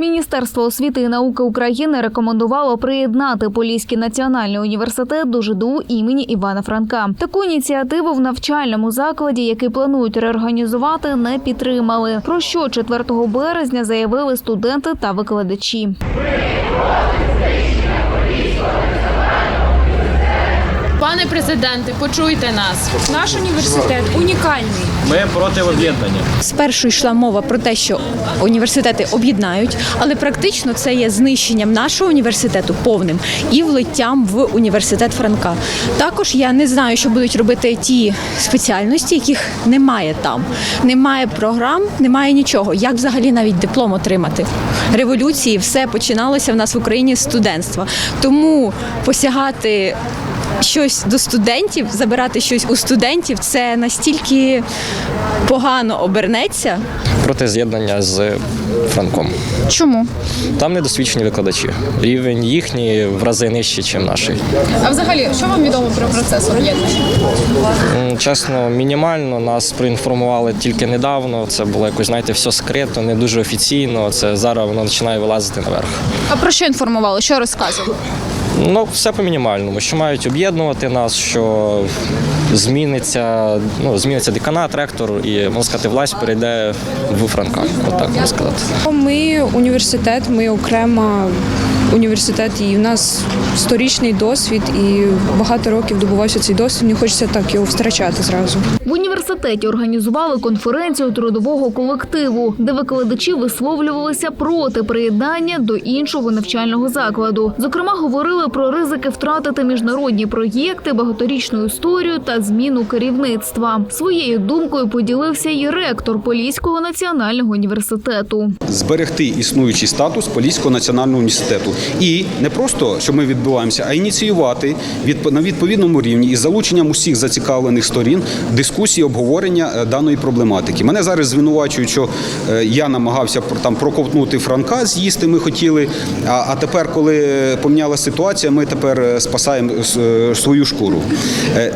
Міністерство освіти і науки України рекомендувало приєднати Поліський національний університет до ЖДУ імені Івана Франка. Таку ініціативу в навчальному закладі, який планують реорганізувати, не підтримали. Про що 4 березня заявили студенти та викладачі. Пане президенте, почуйте нас. Наш університет унікальний. Ми проти об'єднання. Спершу йшла мова про те, що університети об'єднають, але практично це є знищенням нашого університету повним і влиттям в університет Франка. Також я не знаю, що будуть робити ті спеціальності, яких немає там. Немає програм, немає нічого. Як взагалі навіть диплом отримати? Революції все починалося в нас в Україні з студентства. Тому посягати щось до студентів, забирати щось у студентів, це настільки погано обернеться. Проти з'єднання з Франком. Чому? Там недосвідчені викладачі. Рівень їхній в рази нижчий, ніж наш. А взагалі, що вам відомо про процес об'єднання? Чесно, мінімально нас проінформували тільки недавно. Це було якось, знаєте, все скрито, не дуже офіційно. Це зараз воно починає вилазити наверх. А про що інформували? Що розказували? Ну, все по мінімальному, що мають об'єднувати нас, що зміниться, ну, зміниться деканат, ректор, і можна сказати, власть перейде в Франка. Отак можна сказати. Ми університет, ми окрема університет, і в нас сторічний досвід, і багато років добувався цей досвід. Не хочеться так його втрачати зразу. В університеті організували конференцію трудового колективу, де викладачі висловлювалися проти приєднання до іншого навчального закладу. Зокрема, говорили про ризики втратити міжнародні проєкти, багаторічну історію та зміну керівництва. Своєю думкою поділився і ректор Поліського національного університету. зберегти існуючий статус Поліського національного університету. І не просто, що ми відбуваємося, а ініціювати від, на відповідному рівні із залученням усіх зацікавлених сторін дискусії, обговорення е, даної проблематики. Мене зараз звинувачують, що е, я намагався там проковтнути Франка, з'їсти ми хотіли. А, а тепер, коли помінялася ситуація, ми тепер е, спасаємо свою шкуру.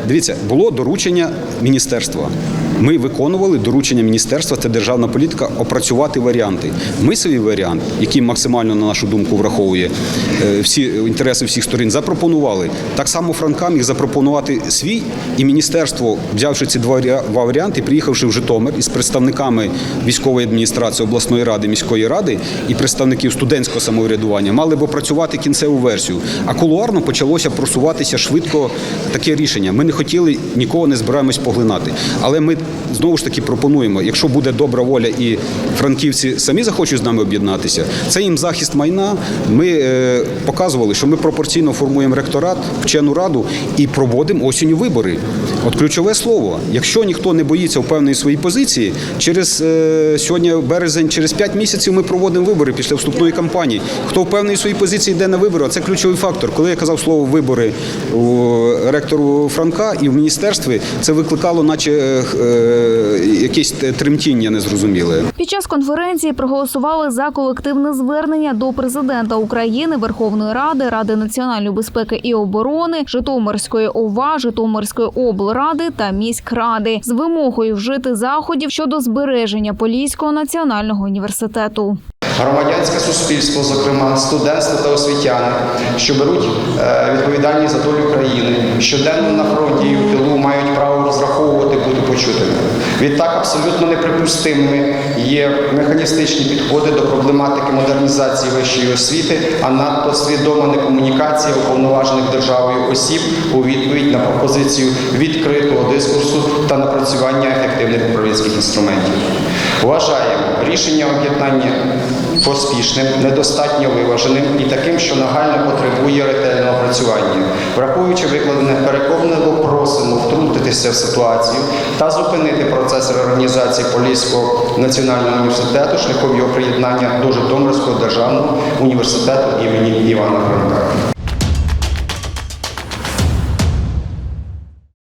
Дивіться, було доручення міністерства. Ми виконували доручення міністерства, це державна політика, опрацювати варіанти. Ми свій варіант, який максимально на нашу думку враховує е, всі інтереси всіх сторін, запропонували. Так само Франкам міг запропонувати свій, і міністерство, взявши ці два варіанти, приїхавши в Житомир із представниками військової адміністрації обласної ради, міської ради і представників студентського самоврядування, мали б опрацювати кінцеву версію. А кулуарно почалося просуватися швидко таке рішення. Ми не хотіли нікого не збираємось поглинати. Але ми знову ж таки пропонуємо, якщо буде добра воля і франківці самі захочуть з нами об'єднатися, це їм захист майна. Ми е, показували, що ми пропорційно формуємо ректорат, вчену раду і проводимо осінню вибори. От ключове слово. Якщо ніхто не боїться впевненої своїй позиції, через е, сьогодні березень, через 5 місяців ми проводимо вибори після вступної кампанії. Хто впевнений своїй позиції, йде на вибори, а це ключовий фактор. Коли я казав слово вибори у ректору Франка і в міністерстві, це викликало, наче е, якесь тремтіння незрозуміле. Під час конференції проголосували за колективне звернення до президента України, Верховної Ради, Ради національної безпеки і оборони, Житомирської ОВА, Житомирської облради та міськради з вимогою вжити заходів щодо збереження Поліського національного університету. Громадянське суспільство, зокрема студентство та освітяни, що беруть е, відповідальність за долю країни, щоденно на фронті і в тилу мають право розраховувати почутими. Відтак абсолютно неприпустимими є механістичні підходи до проблематики модернізації вищої освіти, а надто свідома некомунікація уповноважених державою осіб у відповідь на пропозицію відкритого дискурсу та напрацювання ефективних управлінських інструментів. Вважаємо рішення об'єднання поспішним, недостатньо виваженим і таким, що нагально потребує ретельного опрацювання. Враховуючи викладене, переконливо просимо втрутитися в ситуацію та зупинити процес реорганізації Поліського національного університету шляхом його приєднання до Житомирського державного університету імені Івана Франка.